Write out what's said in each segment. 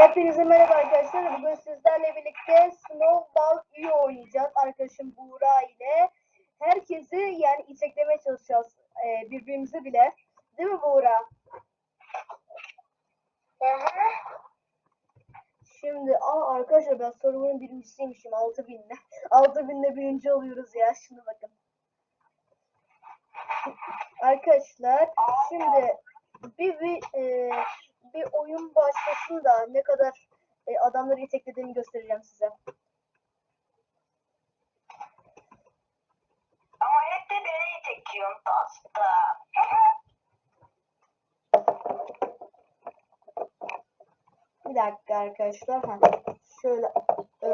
Hepinize merhaba arkadaşlar. Bugün sizlerle birlikte Snowball üye oynayacağız. Arkadaşım Buğra ile. Herkesi yani iteklemeye çalışacağız. Ee, birbirimizi bile. Değil mi Buğra? Şimdi aa arkadaşlar ben server'ın birincisiymişim 6000'le. 6000'le birinci oluyoruz ya. Şimdi bakın. Arkadaşlar şimdi bir bir, e, bir oyun başlasın da ne kadar e, adamları iteklediğimi göstereceğim size. Ama hep de beni itekiyorsun pasta. Bir dakika arkadaşlar. Ha, şöyle e,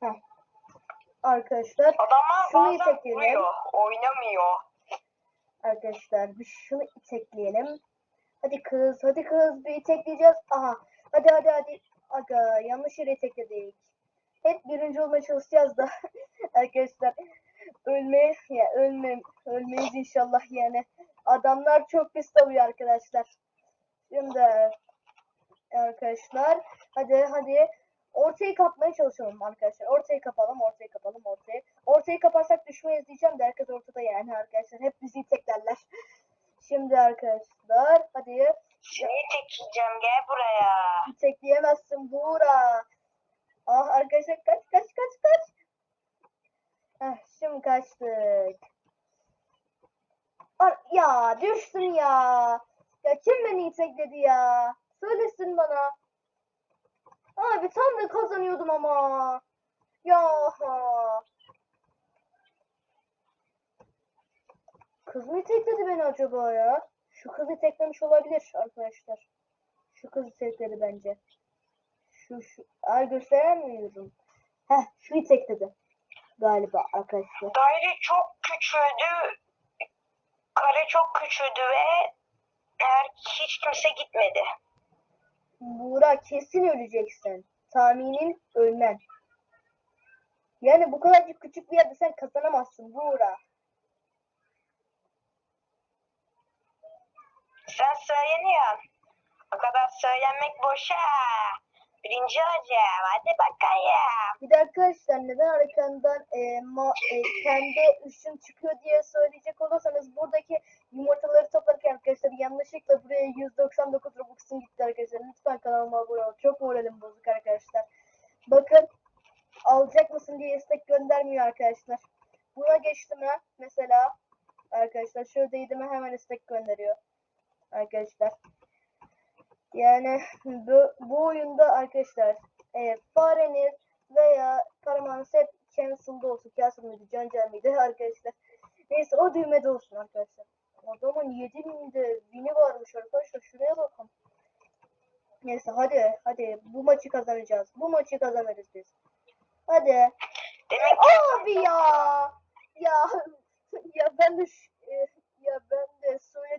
ha. Arkadaşlar Adamlar Şunu itekleyelim. vuruyor, oynamıyor. arkadaşlar bir şunu itekleyelim. Hadi kız, hadi kız bir itekleyeceğiz. Aha. Hadi hadi hadi. Aga yanlış yere itekledik. Hep birinci olmaya çalışacağız da arkadaşlar ölmeye ya ölmem ölmeyiz inşallah yani. Adamlar çok pis tabii arkadaşlar. Şimdi arkadaşlar hadi hadi ortayı kapmaya çalışalım arkadaşlar. Ortayı kapalım, ortayı kapalım, ortayı. Ortayı kaparsak düşmeyiz diyeceğim de herkes ortada yani arkadaşlar. Hep bizi teklerler. Şimdi arkadaşlar hadi Seni itekleyeceğim gel buraya. tekleyemezsin Buğra. Ah arkadaşlar kaç kaç kaç kaç. Heh, şimdi kaçtık. Ar ya düştüm ya. Ya kim beni itekledi ya? Söylesin bana. Abi tam da kazanıyordum ama. Ya. Kız mı itekledi beni acaba ya? Şu kız iteklemiş olabilir arkadaşlar. Şu kız itekledi bence. Şu şu. Ay gösteremiyorum. Heh şu itekledi. Galiba arkadaşlar. Daire çok küçüldü. Kare çok küçüldü ve her hiç kimse gitmedi. Buğra kesin öleceksin. Tahminin ölmen. Yani bu kadarcık küçük bir yerde sen kazanamazsın Buğra. Sen söyleniyorsun. O kadar söylenmek boşa. Birinci olacağım. Hadi bakayım. Bir de arkadaşlar neden arkandan e, ma, e, kendi ışın çıkıyor diye söyleyecek olursanız buradaki yumurtaları toplarken arkadaşlar yanlışlıkla buraya 199 Robux'un gitti arkadaşlar. Lütfen kanalıma abone olun. Çok moralim bozuk arkadaşlar. Bakın alacak mısın diye istek göndermiyor arkadaşlar. Buna geçtim ha mesela arkadaşlar değdim hemen istek gönderiyor arkadaşlar. Yani bu, bu oyunda arkadaşlar e, fareniz veya karamanız hep cancel'da olsun. Cancel mıydı? Cancel miydi arkadaşlar? Neyse o düğmede olsun arkadaşlar. Adamın 7000'de vini varmış arkadaşlar. Şuraya bakın. Neyse hadi hadi bu maçı kazanacağız. Bu maçı kazanırız biz. Hadi. Demek Abi ya. Ya ya ben de ş- ya ben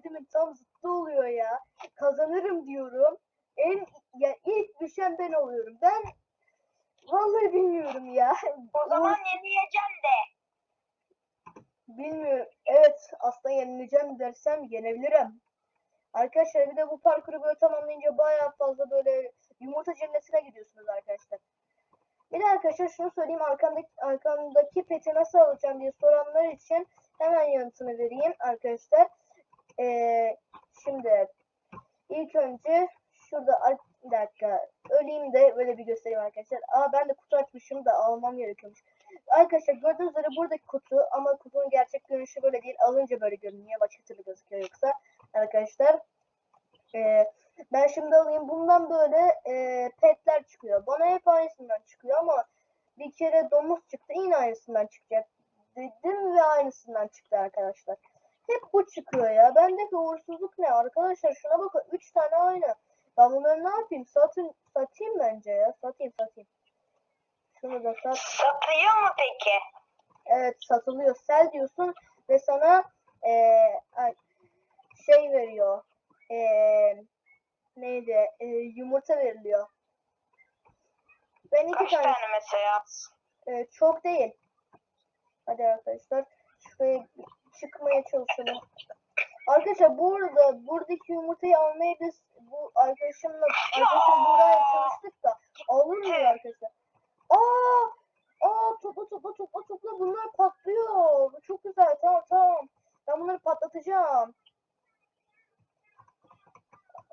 söylediğimin tam zıttı oluyor ya. Kazanırım diyorum. En ya ilk düşen ben oluyorum. Ben vallahi bilmiyorum ya. o zaman yenileceğim de. Bilmiyorum. Evet aslında yenileceğim dersem yenebilirim. Arkadaşlar bir de bu parkuru böyle tamamlayınca bayağı fazla böyle yumurta cennetine gidiyorsunuz arkadaşlar. Bir de arkadaşlar şunu söyleyeyim arkamdaki, arkamdaki peti nasıl alacağım diye soranlar için hemen yanıtını vereyim arkadaşlar. Ee, şimdi ilk önce şurada bir dakika öleyim de böyle bir göstereyim arkadaşlar. Aa ben de kutu açmışım da almam gerekiyormuş. Arkadaşlar gördüğünüz üzere buradaki kutu ama kutunun gerçek görünüşü böyle değil. Alınca böyle görünüyor. Başka türlü gözüküyor yoksa. Arkadaşlar ee, ben şimdi alayım. Bundan böyle e, petler çıkıyor. Bana hep aynısından çıkıyor ama bir kere domuz çıktı. Yine aynısından çıkacak. Dedim ve aynısından çıktı arkadaşlar. Hep bu çıkıyor ya. Bendeki uğursuzluk ne arkadaşlar? Şuna bakın. 3 tane aynı. Ben bunları ne yapayım? Satın, satayım bence ya. Satayım satayım. Şunu da sat. Satıyor mu peki? Evet satılıyor. Sel diyorsun ve sana ay, şey veriyor. Eee, neydi? Eee, yumurta veriliyor. Ben iki Kaç tane, tane mesela? eee, çok değil. Hadi arkadaşlar şuraya çıkmaya çalışalım. Arkadaşlar bu arada buradaki yumurtayı almayı biz bu arkadaş arkadaşımla arkadaşım buraya çalıştık da alınmıyor arkadaşlar. Aa! Aa topla topla topla topla bunlar patlıyor. Bu çok güzel. Tamam tamam. Ben bunları patlatacağım.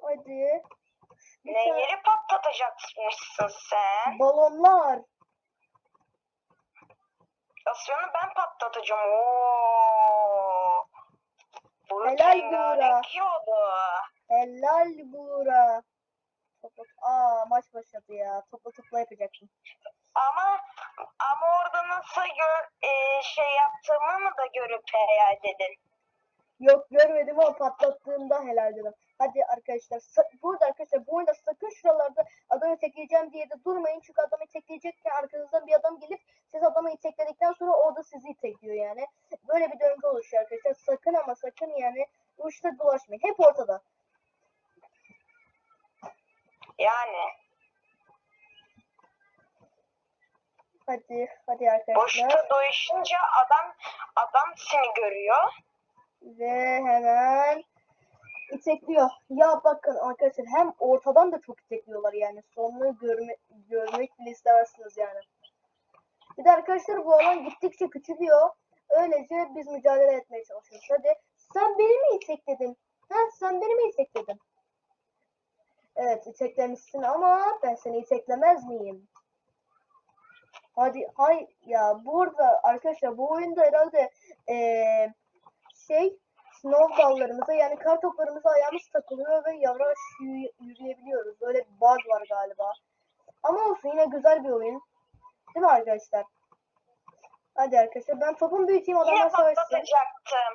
Hadi. Neleri patlatacakmışsın sen? Balonlar. Asyonu ben patlatacağım. Oo. Helal Buğra. Helal Buğra. Topla. Aa maç başladı ya. Topla topla yapacaktım. Ama ama orada nasıl gör, e, şey yaptığımı mı da görüp hayal dedin. Yok görmedim ama patlattığımda helal dedim. Hadi arkadaşlar burada arkadaşlar bu oyunda sakın şuralarda adamı tekleyeceğim diye de durmayın. Çünkü adamı tekleyecekken arkanızdan bir adam gelip siz adamı itekledikten sonra o da sizi itekliyor yani. Böyle bir döngü oluşuyor arkadaşlar. Sakın ama sakın yani işte dolaşmayın. Hep ortada. Yani Hadi hadi arkadaşlar. boşta dolaşınca adam adam seni görüyor. Ve hemen itekliyor. Ya bakın arkadaşlar hem ortadan da çok itekliyorlar yani. Sonunu görme, görmek bile istemezsiniz yani. Bir de arkadaşlar bu alan gittikçe küçülüyor. Öylece biz mücadele etmeye çalışıyoruz. Hadi sen beni mi itekledin? Ha sen beni mi itekledin? Evet iteklemişsin ama ben seni iteklemez miyim? Hadi hay ya burada arkadaşlar bu oyunda herhalde eee şey snow dallarımıza yani kar toplarımıza ayağımız takılıyor ve yavaş yürü- yürüyebiliyoruz. Böyle bir bug var galiba. Ama olsun yine güzel bir oyun. Değil mi arkadaşlar? Hadi arkadaşlar ben topumu büyüteyim adamlar Yine savaşsın. patlatacaktım.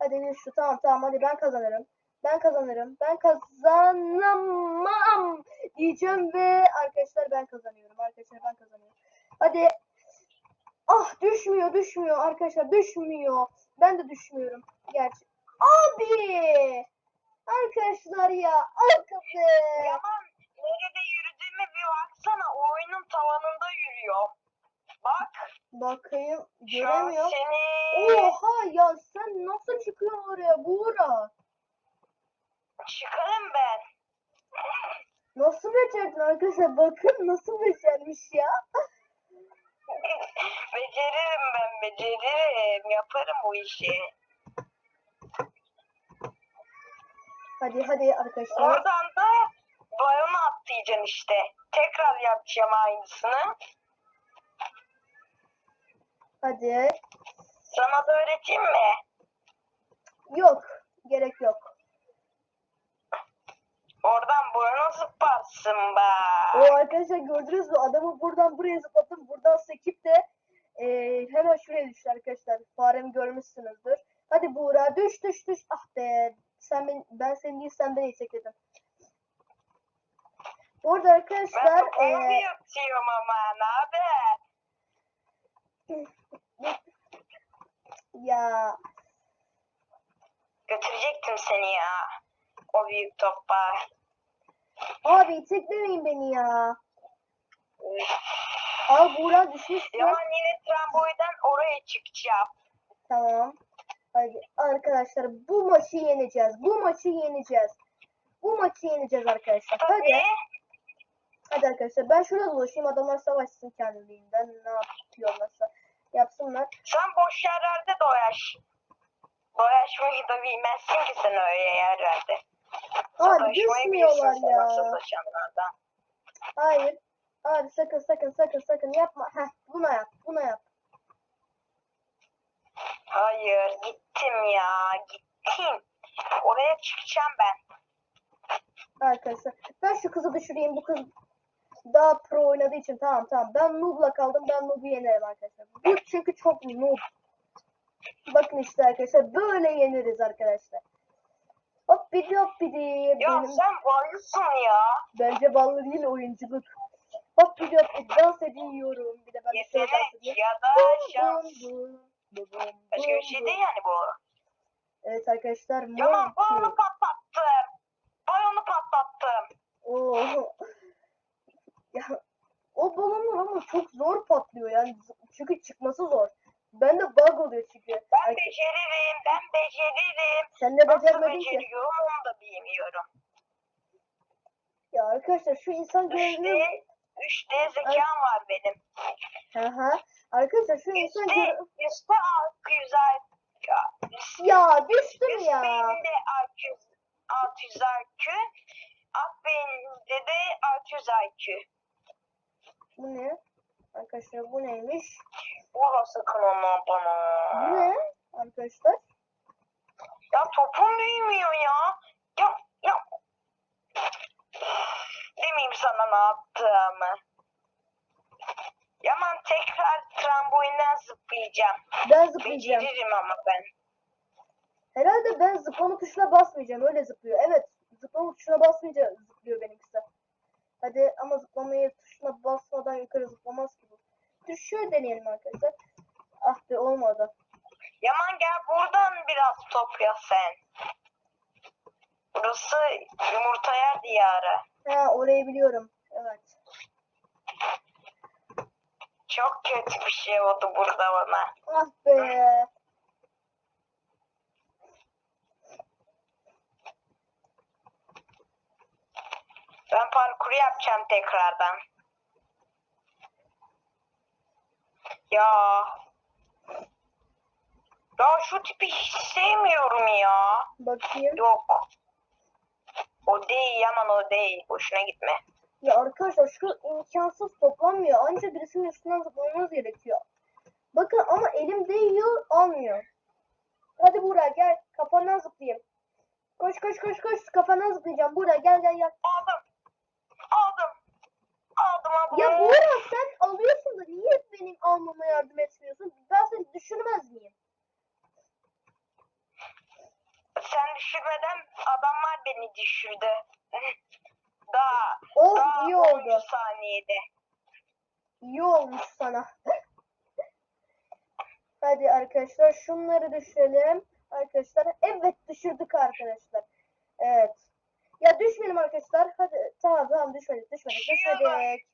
Hadi bir şu tamam tamam hadi ben kazanırım. Ben kazanırım. Ben kazanamam diyeceğim ve arkadaşlar ben kazanıyorum. Arkadaşlar ben kazanıyorum. Hadi. Ah düşmüyor düşmüyor arkadaşlar düşmüyor. Ben de düşmüyorum. Gerçi. Abi. Arkadaşlar ya. Arkadaşlar. Yaman nerede yürüdüğüme bir baksana. O oyunun tavanında yürüyor. Bak Bakayım. Göremiyorum. seni Oha ya sen nasıl çıkıyorsun oraya Buğra? çıkarım ben. Nasıl becerdin arkadaşlar? Bakın nasıl becermiş ya. beceririm ben beceririm. Yaparım bu işi. Hadi hadi arkadaşlar. Oradan da balonu atlayacaksın işte. Tekrar yapacağım aynısını. Hadi. Sana da öğreteyim mi? Yok. Gerek yok. Oradan burnu zıplarsın bak. O arkadaşlar gördünüz mü? Adamı buradan buraya zıplattım. Buradan sekip de eee, hemen şuraya düştü arkadaşlar. Faremi görmüşsünüzdür. Hadi Buğra düş düş düş. Ah be. Sen ben, ben seni değil sen beni itekledin. Bu arada Ben arkadaşlar topumu eee, büyütüyorum ama ne haber? ya Götürecektim seni ya. O büyük topa. abi iteklemeyin beni ya. Aa Buğra düşmüş. lan. Yaman yine tramboydan oraya çıkacağım. Tamam. Hadi arkadaşlar bu maçı yeneceğiz. Bu maçı yeneceğiz. Bu maçı yeneceğiz arkadaşlar. Hadi. Tabii. Hadi arkadaşlar ben şurada dolaşayım. Adamlar savaşsın kendiliğinden. Ne yapıyorlarsa yapsınlar. Sen boş yerlerde doyaş. Dolaşmayı da bilmezsin ki sen öyle yerlerde. Abi düşmüyorlar ya. sen sataşanlardan. Hayır. Abi sakın sakın sakın sakın yapma. Heh buna yap. Buna yap. Hayır gittim ya gittim. Oraya çıkacağım ben. Arkadaşlar ben şu kızı düşüreyim. Bu kız daha pro oynadığı için tamam tamam. Ben noob'la kaldım. Ben noob'u yenerim arkadaşlar. Bu çünkü çok noob. Bakın işte arkadaşlar böyle yeniriz arkadaşlar. Hop bidi hop bidi. Ya Benim sen varlısın ya. bence ballı değil oyunculuk. Hop bidi hop bidi. Dans ediyorum. Bir de ben de şöyle dans Yetenek edeyim. ya da şans. bum, bum, bum, bum, Başka bir şey değil yani bu. Evet arkadaşlar. Tamam balonu patlattım. Balonu patlattım. Oo. Ya o balonlar ama çok zor patlıyor yani çünkü çıkması zor. Bende bug oluyor çünkü. Ben beceririm, ben beceririm. sen de Nasıl beceremedin ki. beceriyorum onu da bilmiyorum. Ya arkadaşlar şu insan görünümü 3D, 3D zekam var benim. Aha. Arkadaşlar şu insan görünümü üste 600 IQ. Ya düştüm Üst ya. beyinde 600, 600 IQ. Alt beyinde de 600 IQ. Bu ne? Arkadaşlar bu neymiş? Vurma sakın Bu bana. ne? Arkadaşlar. Ya topum büyümüyor ya. Ya ya. Demeyeyim sana ne yaptığımı. Yaman tekrar tramboinden zıplayacağım. Ben zıplayacağım. Beceririm ama ben. Herhalde ben zıplama tuşuna basmayacağım. Öyle zıplıyor. Evet. Zıplama tuşuna basmayınca zıplıyor benimkisi. Hadi ama zıplamayı tuşuna basmadan yukarı zıplamaz ki şöyle deneyelim arkadaşlar. Ah be olmadı. Yaman gel buradan biraz top ya sen. Burası yumurta yer diyarı. Ha orayı biliyorum. Evet. Çok kötü bir şey oldu burada bana. Ah be. Ben parkuru yapacağım tekrardan. Ya. Ya şu tipi hiç sevmiyorum ya. Bakayım. Yok. O değil yaman o değil. Boşuna gitme. Ya arkadaşlar şu imkansız toplanmıyor. Anca birisinin üstünden zıplamamız gerekiyor. Bakın ama elim değiyor almıyor. Hadi Buğra gel kafandan zıplayayım. Koş koş koş koş kafandan zıplayacağım. Buğra gel gel gel. Aldım. Aldım. Aldım aldım. Ya Buğra sen alıyorsun da niye hep benim almama yardım etmiyorsun? Ben seni düşürmez miyim? Sen düşürmeden adamlar beni düşürdü. daha, Oh daha iyi 13 oldu. saniyede. İyi olmuş sana. Hadi arkadaşlar şunları düşürelim. Arkadaşlar evet düşürdük arkadaşlar. Evet. Ya düşmeyelim arkadaşlar. Hadi tamam tamam düşmedik düşmedik düşmedik.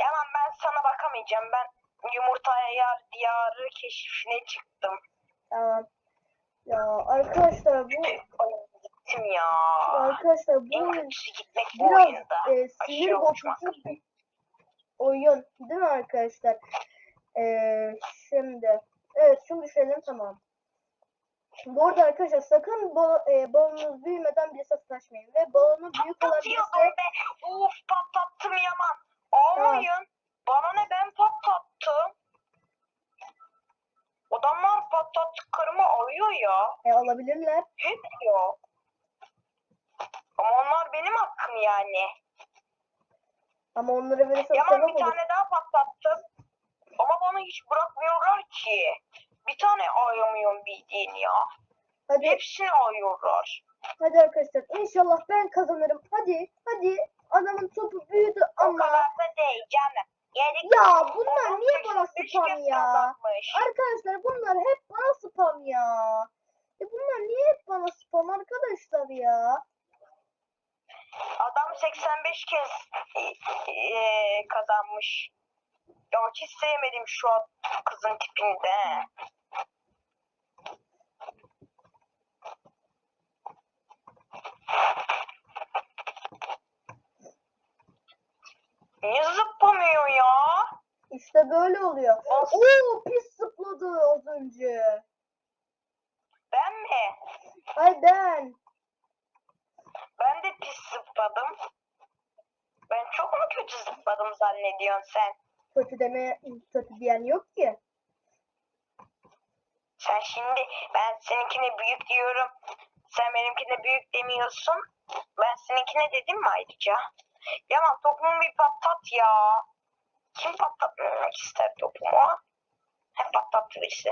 Yaman ben sana bakamayacağım. Ben yumurtaya yer diyarı keşfine çıktım. Tamam. Ya arkadaşlar bu gittim ya. arkadaşlar bu En oyun gitmek bu biraz oyunda. e, sinir bozucu bir oyun değil mi arkadaşlar? E, şimdi evet şunu düşürelim tamam. Bu arada arkadaşlar sakın bal, e, balonunuz büyümeden birisi sataşmayın ve balonu büyük olan Patlatıyordum birisi be. Of patlattım Yaman. Olmayın. Bana ne ben patlattım. Adamlar patlattıklarımı alıyor ya. e, alabilirler. Hep ya. Ama onlar benim hakkım yani. Ama onlara verirse Yaman sebep bir olur. tane daha patlattım. Ama bana hiç bırakmıyorlar ki. Bir ayamıyorum bildiğin ya. Hadi Hepsini ayıyorlar. hadi arkadaşlar inşallah ben kazanırım. Hadi hadi adamın topu büyüdü O ama kadar da değil canım. Yedik. Ya bunlar niye bana 85 spam ya? kazanmış. Arkadaşlar bunlar hep bana spam ya. E bunlar niye hep bana spam arkadaşlar ya? Adam 85 kez e, e, kazanmış. Ya hiç sevmedim şu kızın tipinde. Niye zıplamıyor ya? İşte böyle oluyor. Of. Oo pis zıpladı az önce. Ben mi? Ay ben. Ben de pis zıpladım. Ben çok mu kötü zıpladım zannediyorsun sen? Kötü deme kötü diyen yok ki. Sen şimdi ben seninkine büyük diyorum. Sen benimkine büyük demiyorsun. Ben seninkine dedim mi ayrıca? Yaman topumu bir patlat ya. Kim patlatmak ister topumu? Hep patlatır işte.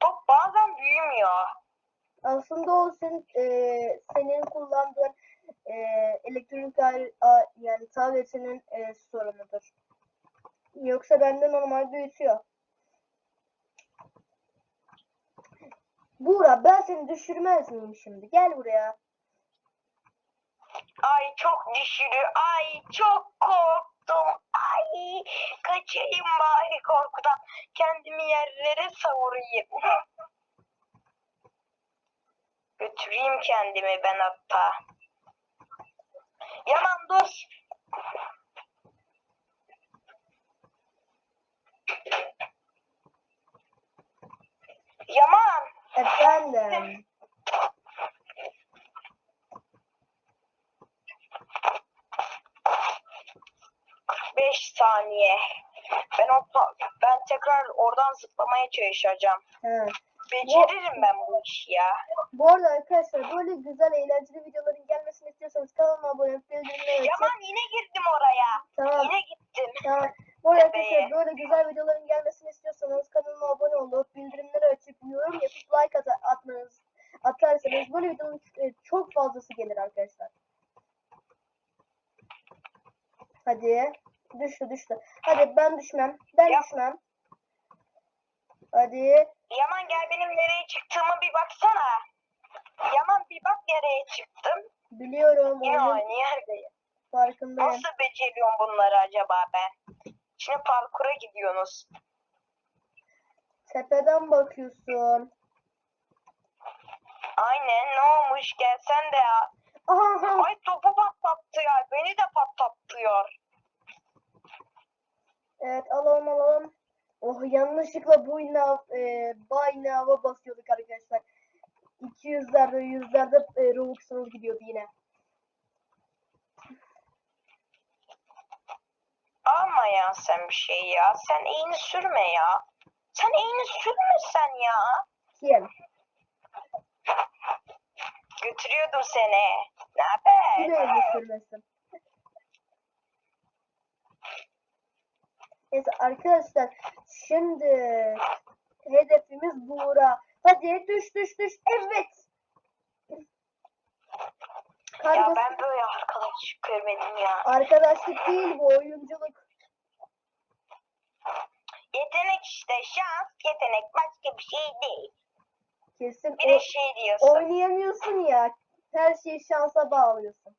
Top bazen büyümüyor. Aslında o senin, e, senin kullandığın e, elektronik al- yani tabletinin e, sorunudur. Yoksa bende normal büyütüyor. Buğra ben seni düşürmez miyim şimdi? Gel buraya. Ay çok düşürü. Ay çok korktum. Ay kaçayım bari korkudan. Kendimi yerlere savurayım. Götüreyim kendimi ben hatta. Yaman dur. Yaman. Efendim. Beş saniye. Ben o ben tekrar oradan zıplamaya çalışacağım. He. Beceririm ben bu işi ya. Bu arada arkadaşlar böyle güzel eğlenceli videoların gelmesini istiyorsanız kanalıma abone olup bildirimleri açın. Yaman yine girdim oraya. Tamam. Yine gittim. Tamam. Bu arada arkadaşlar böyle güzel videoların gelmesini istiyorsanız kanalıma abone olup bildirimleri açıp yorum yapıp like at atmanız atarsanız böyle videonun e, çok fazlası gelir arkadaşlar. Hadi. Düştü düştü. Hadi ben düşmem. Ben Yap. düşmem. Hadi. Yaman gel benim nereye çıktığımı bir baksana. Yaman bir bak nereye çıktım. Biliyorum Yine oyunun aynı yerdeyim. farkındayım. Nasıl beceriyorum bunları acaba ben? Şimdi parkura gidiyorsunuz. Tepeden bakıyorsun. Aynen ne olmuş gelsen de ya. Aha. Ay topu patlattı ya. Beni de patlatıyor. Evet alalım alalım. Oh yanlışlıkla bu inav, e, bay inava basıyorduk arkadaşlar. 200'lerde yüzlerde e, Robux'umuz gidiyordu yine. Alma ya sen bir şey ya. Sen iğne sürme ya. Sen iğne sürme sen ya. Kim? Götürüyordum seni. Ne haber? Kim sürmesin? Neyse arkadaşlar şimdi hedefimiz Buğra. Hadi düş düş düş. Evet. Ya Kardeş, ben böyle arkadaş görmedim ya. arkadaşlık değil bu oyunculuk. Yetenek işte şans yetenek başka bir şey değil. Kesin Bir o- de şey diyorsun. oynayamıyorsun ya. Her şeyi şansa bağlıyorsun.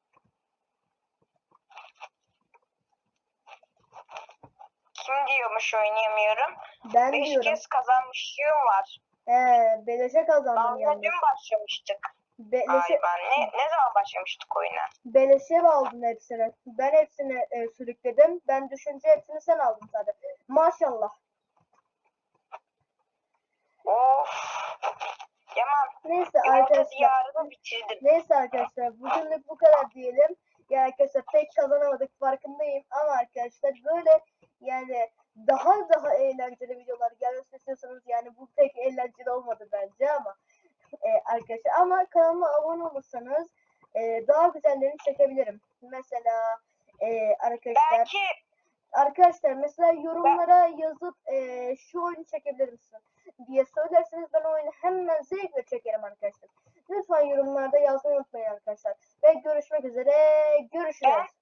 Kim diyormuş oynayamıyorum. Ben Beş diyorum. kez kazanmışlığım var. He, beleşe kazandım Daha yani. dün başlamıştık. Beleşe, Galiba. Ne, ne zaman başlamıştık oyuna? beleşe aldın hepsini? Ben hepsini e, sürükledim. Ben düşünce hepsini sen aldın zaten. Maşallah. Of. Yaman. Neyse arkadaşlar. Neyse arkadaşlar. Bugünlük bu kadar diyelim. Ya arkadaşlar pek kazanamadık farkındayım. Ama arkadaşlar böyle yani daha daha eğlenceli videolar gelmesini istiyorsanız yani bu pek eğlenceli olmadı bence ama e, arkadaşlar ama kanalıma abone olursanız e, daha güzellerini çekebilirim. Mesela e, arkadaşlar Belki arkadaşlar mesela yorumlara yazıp e, şu oyunu çekebilir misin diye söylerseniz ben oyunu hemen zevkle çekerim arkadaşlar. Lütfen yorumlarda yazmayı unutmayın arkadaşlar. Ve görüşmek üzere. Görüşürüz.